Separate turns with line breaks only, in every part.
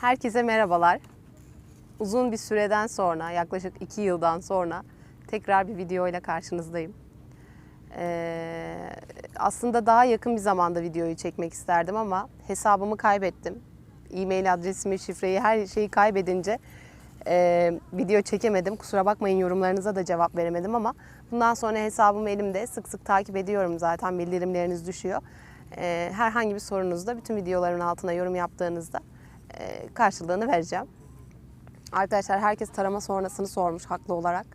Herkese merhabalar. Uzun bir süreden sonra, yaklaşık iki yıldan sonra tekrar bir video ile karşınızdayım. Ee, aslında daha yakın bir zamanda videoyu çekmek isterdim ama hesabımı kaybettim. E-mail adresimi, şifreyi, her şeyi kaybedince e, video çekemedim. Kusura bakmayın yorumlarınıza da cevap veremedim ama bundan sonra hesabım elimde. Sık sık takip ediyorum zaten bildirimleriniz düşüyor. Ee, herhangi bir sorunuzda bütün videoların altına yorum yaptığınızda e, karşılığını vereceğim. Arkadaşlar herkes tarama sonrasını sormuş haklı olarak.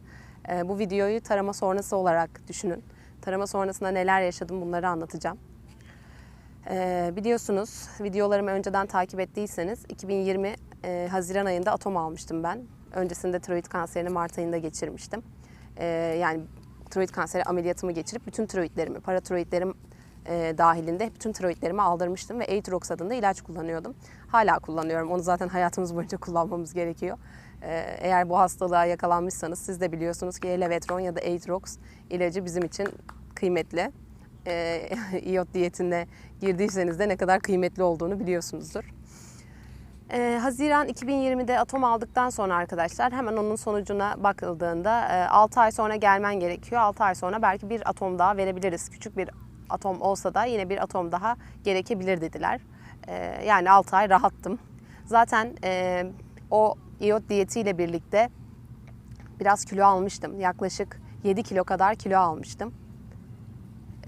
Ee, bu videoyu tarama sonrası olarak düşünün. Tarama sonrasında neler yaşadım bunları anlatacağım. Ee, biliyorsunuz videolarımı önceden takip ettiyseniz 2020 e, Haziran ayında atom almıştım ben. Öncesinde tiroid kanserini Mart ayında geçirmiştim. Yani tiroid kanseri ameliyatımı geçirip bütün tiroidlerimi, paratiroidlerim e, dahilinde bütün tiroidlerimi aldırmıştım ve Atrox adında ilaç kullanıyordum. Hala kullanıyorum. Onu zaten hayatımız boyunca kullanmamız gerekiyor. Ee, eğer bu hastalığa yakalanmışsanız siz de biliyorsunuz ki Levetron ya da Atrox ilacı bizim için kıymetli. Ee, iot diyetine girdiyseniz de ne kadar kıymetli olduğunu biliyorsunuzdur. Ee, Haziran 2020'de atom aldıktan sonra arkadaşlar hemen onun sonucuna bakıldığında e, 6 ay sonra gelmen gerekiyor. 6 ay sonra belki bir atom daha verebiliriz. Küçük bir atom olsa da yine bir atom daha gerekebilir dediler. Ee, yani 6 ay rahattım. Zaten e, o iot diyetiyle birlikte biraz kilo almıştım. Yaklaşık 7 kilo kadar kilo almıştım.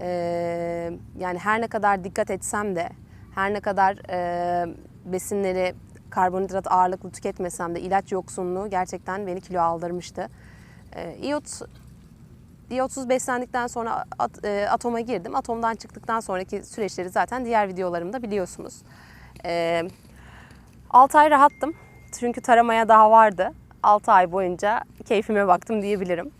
Ee, yani her ne kadar dikkat etsem de, her ne kadar e, besinleri karbonhidrat ağırlıklı tüketmesem de ilaç yoksunluğu gerçekten beni kilo aldırmıştı. Ee, iot iyotsuz beslendikten sonra at- e, atoma girdim. Atomdan çıktıktan sonraki süreçleri zaten diğer videolarımda biliyorsunuz. Ee, 6 ay rahattım. Çünkü taramaya daha vardı. 6 ay boyunca keyfime baktım diyebilirim.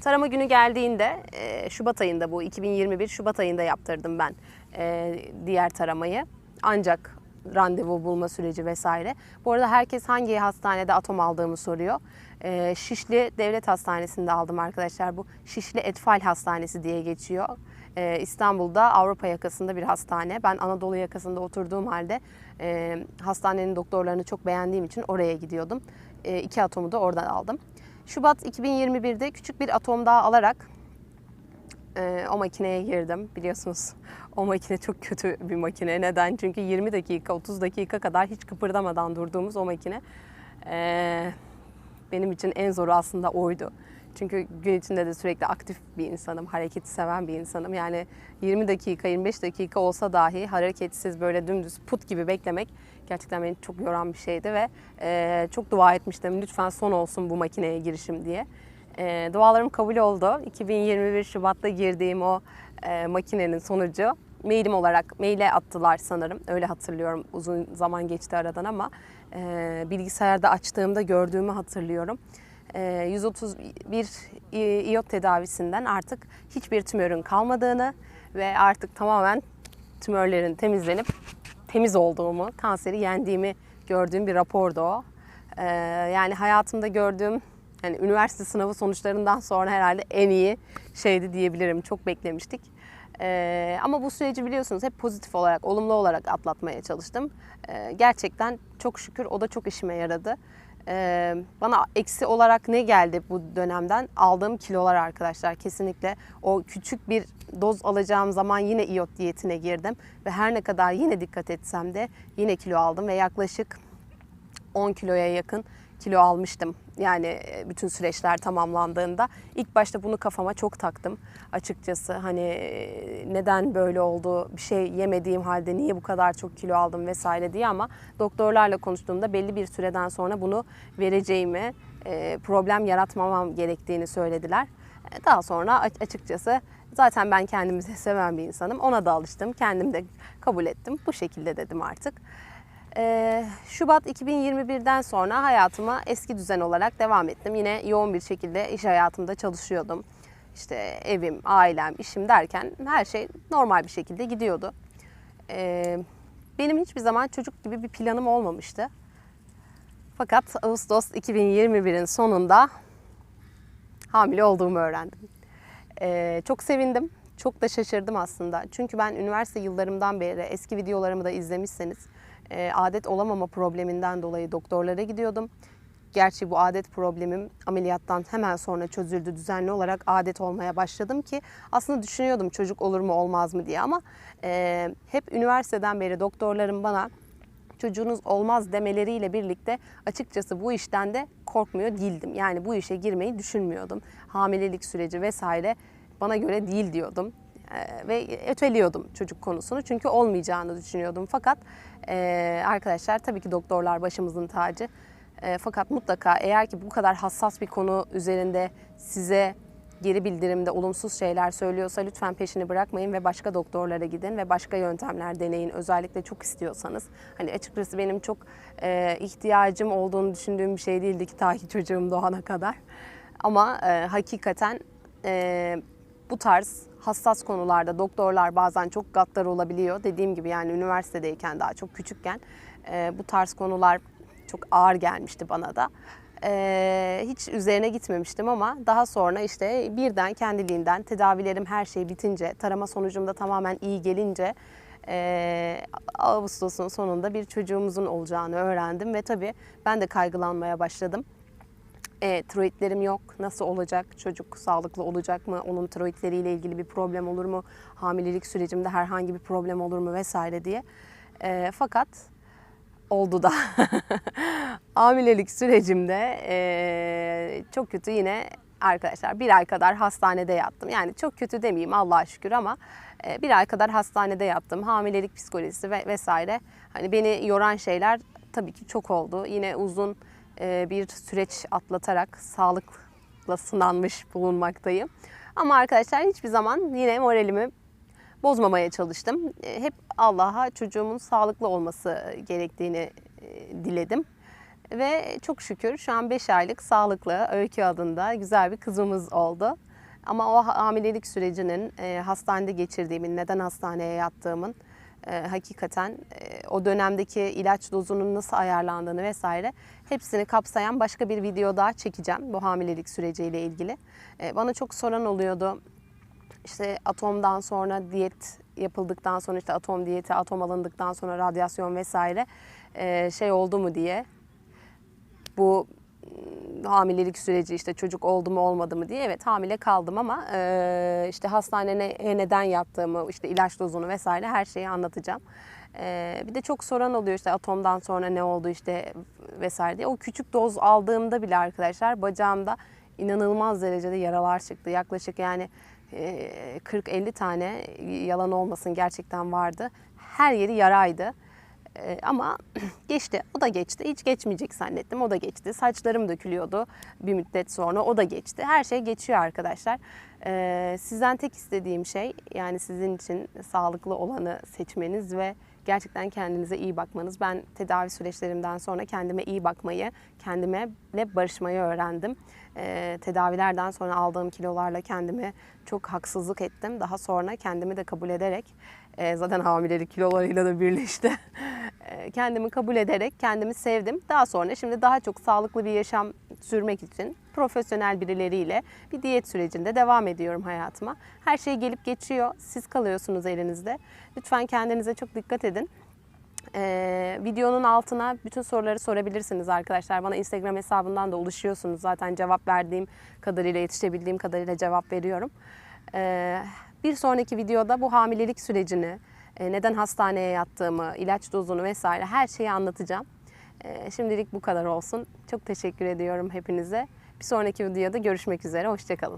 Tarama günü geldiğinde e, Şubat ayında bu 2021 Şubat ayında yaptırdım ben e, diğer taramayı. Ancak randevu bulma süreci vesaire. Bu arada herkes hangi hastanede atom aldığımı soruyor. E, Şişli Devlet Hastanesi'nde aldım arkadaşlar. Bu Şişli Etfal Hastanesi diye geçiyor. E, İstanbul'da Avrupa yakasında bir hastane. Ben Anadolu yakasında oturduğum halde e, hastanenin doktorlarını çok beğendiğim için oraya gidiyordum. E, iki atomu da oradan aldım. Şubat 2021'de küçük bir atom daha alarak e, o makineye girdim. Biliyorsunuz o makine çok kötü bir makine. Neden? Çünkü 20 dakika, 30 dakika kadar hiç kıpırdamadan durduğumuz o makine e, benim için en zoru aslında oydu. Çünkü gün içinde de sürekli aktif bir insanım, hareketi seven bir insanım. Yani 20 dakika, 25 dakika olsa dahi hareketsiz böyle dümdüz put gibi beklemek gerçekten beni çok yoran bir şeydi ve e, çok dua etmiştim lütfen son olsun bu makineye girişim diye. E, dualarım kabul oldu. 2021 Şubat'ta girdiğim o e, makinenin sonucu mailim olarak maile attılar sanırım. Öyle hatırlıyorum. Uzun zaman geçti aradan ama e, bilgisayarda açtığımda gördüğümü hatırlıyorum. E, 131 i- iot tedavisinden artık hiçbir tümörün kalmadığını ve artık tamamen tümörlerin temizlenip temiz olduğumu, kanseri yendiğimi gördüğüm bir rapordu o. Ee, yani hayatımda gördüğüm yani üniversite sınavı sonuçlarından sonra herhalde en iyi şeydi diyebilirim. Çok beklemiştik. Ee, ama bu süreci biliyorsunuz hep pozitif olarak, olumlu olarak atlatmaya çalıştım. Ee, gerçekten çok şükür o da çok işime yaradı. Ee, bana eksi olarak ne geldi bu dönemden? Aldığım kilolar arkadaşlar kesinlikle. O küçük bir doz alacağım zaman yine iot diyetine girdim. Ve her ne kadar yine dikkat etsem de yine kilo aldım ve yaklaşık 10 kiloya yakın kilo almıştım. Yani e, bütün süreçler tamamlandığında ilk başta bunu kafama çok taktım açıkçası. Hani e, neden böyle oldu? Bir şey yemediğim halde niye bu kadar çok kilo aldım vesaire diye ama doktorlarla konuştuğumda belli bir süreden sonra bunu vereceğimi, e, problem yaratmamam gerektiğini söylediler. Daha sonra açıkçası zaten ben kendimi seven bir insanım. Ona da alıştım. Kendim de kabul ettim. Bu şekilde dedim artık. Ee, Şubat 2021'den sonra hayatıma eski düzen olarak devam ettim. Yine yoğun bir şekilde iş hayatımda çalışıyordum. İşte evim, ailem, işim derken her şey normal bir şekilde gidiyordu. Ee, benim hiçbir zaman çocuk gibi bir planım olmamıştı. Fakat Ağustos 2021'in sonunda hamile olduğumu öğrendim. Ee, çok sevindim. Çok da şaşırdım aslında. Çünkü ben üniversite yıllarımdan beri eski videolarımı da izlemişseniz e, adet olamama probleminden dolayı doktorlara gidiyordum. Gerçi bu adet problemim ameliyattan hemen sonra çözüldü. Düzenli olarak adet olmaya başladım ki aslında düşünüyordum çocuk olur mu olmaz mı diye ama e, hep üniversiteden beri doktorlarım bana çocuğunuz olmaz demeleriyle birlikte açıkçası bu işten de korkmuyor değildim. Yani bu işe girmeyi düşünmüyordum. Hamilelik süreci vesaire bana göre değil diyordum. Ee, ve öteliyordum çocuk konusunu çünkü olmayacağını düşünüyordum. Fakat e, arkadaşlar tabii ki doktorlar başımızın tacı. E, fakat mutlaka eğer ki bu kadar hassas bir konu üzerinde size geri bildirimde olumsuz şeyler söylüyorsa lütfen peşini bırakmayın ve başka doktorlara gidin ve başka yöntemler deneyin. Özellikle çok istiyorsanız. Hani açıkçası benim çok e, ihtiyacım olduğunu düşündüğüm bir şey değildi ki ta ki çocuğum doğana kadar. Ama e, hakikaten e, bu tarz hassas konularda doktorlar bazen çok gaddar olabiliyor. Dediğim gibi yani üniversitedeyken daha çok küçükken e, bu tarz konular çok ağır gelmişti bana da. Ee, hiç üzerine gitmemiştim ama daha sonra işte birden kendiliğinden tedavilerim her şey bitince, tarama sonucumda tamamen iyi gelince e, Ağustos'un sonunda bir çocuğumuzun olacağını öğrendim ve tabii ben de kaygılanmaya başladım. E, tiroidlerim yok. Nasıl olacak? Çocuk sağlıklı olacak mı? Onun tiroidleriyle ilgili bir problem olur mu? Hamilelik sürecimde herhangi bir problem olur mu vesaire diye. E, fakat oldu da. Hamilelik sürecimde e, çok kötü yine arkadaşlar bir ay kadar hastanede yattım. Yani çok kötü demeyeyim Allah'a şükür ama e, bir ay kadar hastanede yattım. Hamilelik psikolojisi ve vesaire. Hani beni yoran şeyler tabii ki çok oldu. Yine uzun bir süreç atlatarak sağlıkla sınanmış bulunmaktayım. Ama arkadaşlar hiçbir zaman yine moralimi bozmamaya çalıştım. E, Hep Allah'a çocuğumun sağlıklı olması gerektiğini e, diledim. Ve çok şükür şu an 5 aylık sağlıklı Öykü adında güzel bir kızımız oldu. Ama o hamilelik sürecinin e, hastanede geçirdiğimin, neden hastaneye yattığımın e, hakikaten e, o dönemdeki ilaç dozunun nasıl ayarlandığını vesaire hepsini kapsayan başka bir video daha çekeceğim bu hamilelik süreciyle ilgili. E, bana çok soran oluyordu işte atomdan sonra diyet yapıldıktan sonra işte atom diyeti, atom alındıktan sonra radyasyon vesaire e, şey oldu mu diye. Bu hamilelik süreci işte çocuk oldu mu olmadı mı diye evet hamile kaldım ama e, işte hastaneye neden yattığımı işte ilaç dozunu vesaire her şeyi anlatacağım. E, bir de çok soran oluyor işte atomdan sonra ne oldu işte vesaire diye. O küçük doz aldığımda bile arkadaşlar bacağımda inanılmaz derecede yaralar çıktı. Yaklaşık yani e, 40-50 tane yalan olmasın gerçekten vardı. Her yeri yaraydı. E, Ama geçti. O da geçti. Hiç geçmeyecek zannettim. O da geçti. Saçlarım dökülüyordu bir müddet sonra. O da geçti. Her şey geçiyor arkadaşlar. E, Sizden tek istediğim şey yani sizin için sağlıklı olanı seçmeniz ve gerçekten kendinize iyi bakmanız. Ben tedavi süreçlerimden sonra kendime iyi bakmayı, kendime barışmayı öğrendim. Ee, tedavilerden sonra aldığım kilolarla kendime çok haksızlık ettim. Daha sonra kendimi de kabul ederek, e, zaten hamilelik kilolarıyla da birleşti. E, kendimi kabul ederek kendimi sevdim. Daha sonra şimdi daha çok sağlıklı bir yaşam sürmek için profesyonel birileriyle bir diyet sürecinde devam ediyorum hayatıma. Her şey gelip geçiyor. Siz kalıyorsunuz elinizde. Lütfen kendinize çok dikkat edin. Ee, videonun altına bütün soruları sorabilirsiniz arkadaşlar. Bana Instagram hesabından da ulaşıyorsunuz. Zaten cevap verdiğim kadarıyla, yetişebildiğim kadarıyla cevap veriyorum. Ee, bir sonraki videoda bu hamilelik sürecini, e, neden hastaneye yattığımı, ilaç dozunu vesaire her şeyi anlatacağım. Ee, şimdilik bu kadar olsun. Çok teşekkür ediyorum hepinize. Bir sonraki videoda görüşmek üzere. Hoşçakalın.